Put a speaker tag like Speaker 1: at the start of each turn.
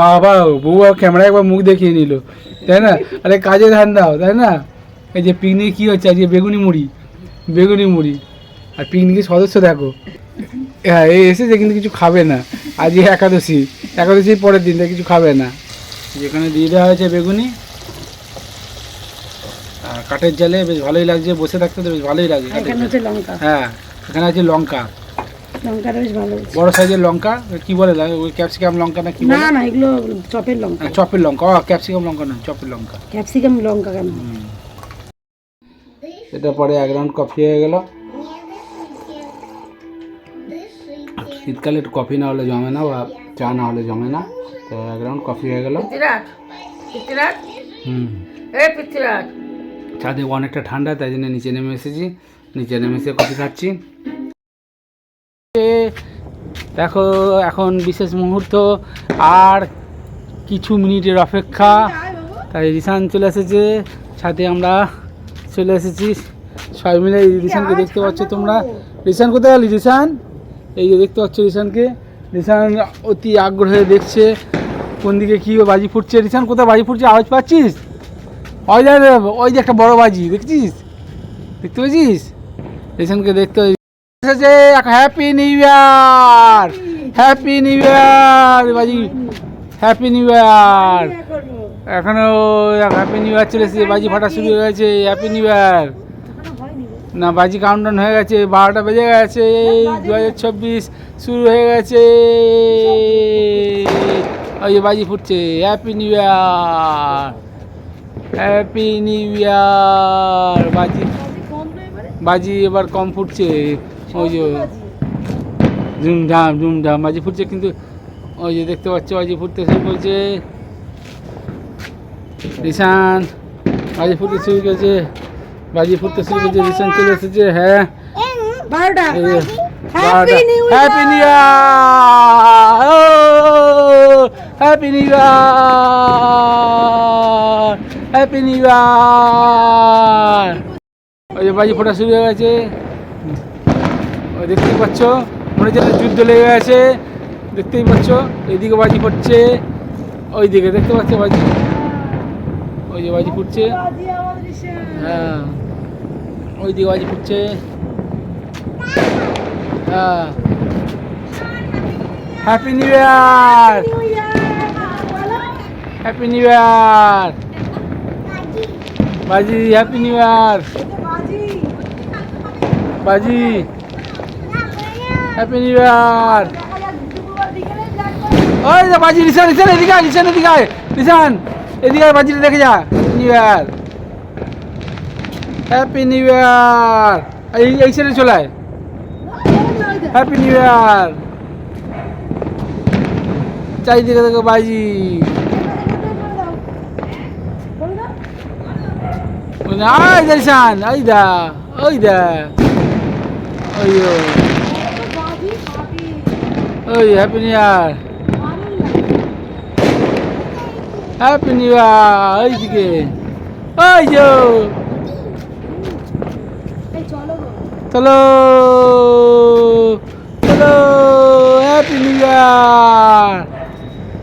Speaker 1: বাবা বউ ক্যামেরায় একবার মুখ দেখিয়ে নিল তাই না? আরে কাজে ধান দাও তাই না? এই যে পিকনিক কী হচ্ছে? আজকে বেগুনি মুড়ি বেগুনি মুড়ি। আর পিকনিকের সদস্য দেখো। হ্যাঁ এই এসেছে কিন্তু কিছু খাবে না। আজকে একাদশী একাদশীর পরের দিন তাই কিছু খাবে না। যেখানে দিয়ে দেওয়া হয়েছে বেগুনি আর কাঠের জালে বেশ ভালোই লাগছে বসে থাকতে তো বেশ ভালোই লাগে হ্যাঁ এখানে আছে লঙ্কা।
Speaker 2: লঙ্কাটা বেশ ভালো হচ্ছে
Speaker 1: বড় সাইজের লঙ্কা? কি বলে? ওই ক্যাপসিকাম লঙ্কা না কি
Speaker 2: না না এগুলো চপের লঙ্কা।
Speaker 1: চপের লঙ্কা। ও ক্যাপসিকাম লঙ্কা না চপের লঙ্কা।
Speaker 2: ক্যাপসিকাম লঙ্কা কেন?
Speaker 1: এটা পরে এক রাউন্ড কফি হয়ে গেল। শীতকালে একটু কফি না হলে জমে না বা চা না হলে জমে না। তো এক রাউন্ড কফি হয়ে গেল। হুম। ছাদে অনেকটা ঠান্ডা তাই জন্য নিচে নেমে এসেছি। নিচে নেমে এসে কফি খাচ্ছি। দেখো, এখন বিশেষ মুহূর্ত, আর কিছু মিনিটের অপেক্ষা। তাই রিসান চলে এসেছে, সাথে আমরা চলে এসেছি। সবাই মিলে রিসানকে দেখতে পাচ্ছ তোমরা। রিসান, কোথায় গেলি রিসান? এই যে দেখতে পাচ্ছ রিসানকে। রিসান অতি আগ্রহে দেখছে, কোন দিকে কী বাজি ফুটছে। রিসান, কোথায় বাজি ফুটছে? আওয়াজ পাচ্ছিস? ওই যে ওই যে একটা বড় বাজি, দেখছিস? দেখতে পেয়েছিস? রিসানকে দেখতে এসেছে happy new year happy new year বাজি। হ্যাপি নিউ ইয়ার এখনও হ্যাপি নিউ ইয়ার চলে এসেছে, বাজি ফাটা শুরু হয়ে গেছে হ্যাপি নিউ ইয়ার না, বাজি কাউন্টন হয়ে গেছে, বারোটা বেজে গেছে দু হাজার চব্বিশ শুরু হয়ে গেছে। ওই যে বাজি ফুটছে happy new year happy new year বাজি বাজি এবার কম ফুটছে। ওই যে ঝুমঝাম ঝুমঝাম বাজি ফুটছে কিন্তু ওই যে দেখতে পাচ্ছ বাজি ফুটতে শুরু করছে। রিসান বাজি ফুটতে শুরু করেছে বাজি ফুটতে শুরু করেছে রিসান চলে এসেছে হ্যাঁ।
Speaker 2: বারোটা।
Speaker 1: Happy new year happy new year happy new year ওই যে বাজি ফোটা শুরু হয়ে গেছে। দেখতেই পাচ্ছ মনে হচ্ছে যুদ্ধ লেগে গেছে দেখতেই পাচ্ছ এইদিকে বাজি পড়ছে ওই দিকে দেখতে পাচ্ছ বাজি? ওই যে বাজি ফুটছে। হ্যাঁ ওই দিকে বাজি ফুটছে। হ্যাঁ। Happy new year happy new year বাজি হ্যাপি নিউ ইয়ার বাজি হ্যাপি নিউ ইয়ার ওই যে বাজি রিসান রিসান এদিকে আয় রিসান এদিকে আয়। রিসান এদিকে আয় দেখে যা। New year happy new year এই এই সাইডে চলে আয়। হ্যাপি নিউ ইয়ার চারিদিকে দেখো বাজি। ওই দা, আয় দর্শন ওই দা ওই দা। ওই ওই happy new year happy new year ওই দিকে ওই যো চলো চলো হ্যাপি নিউ ইয়ার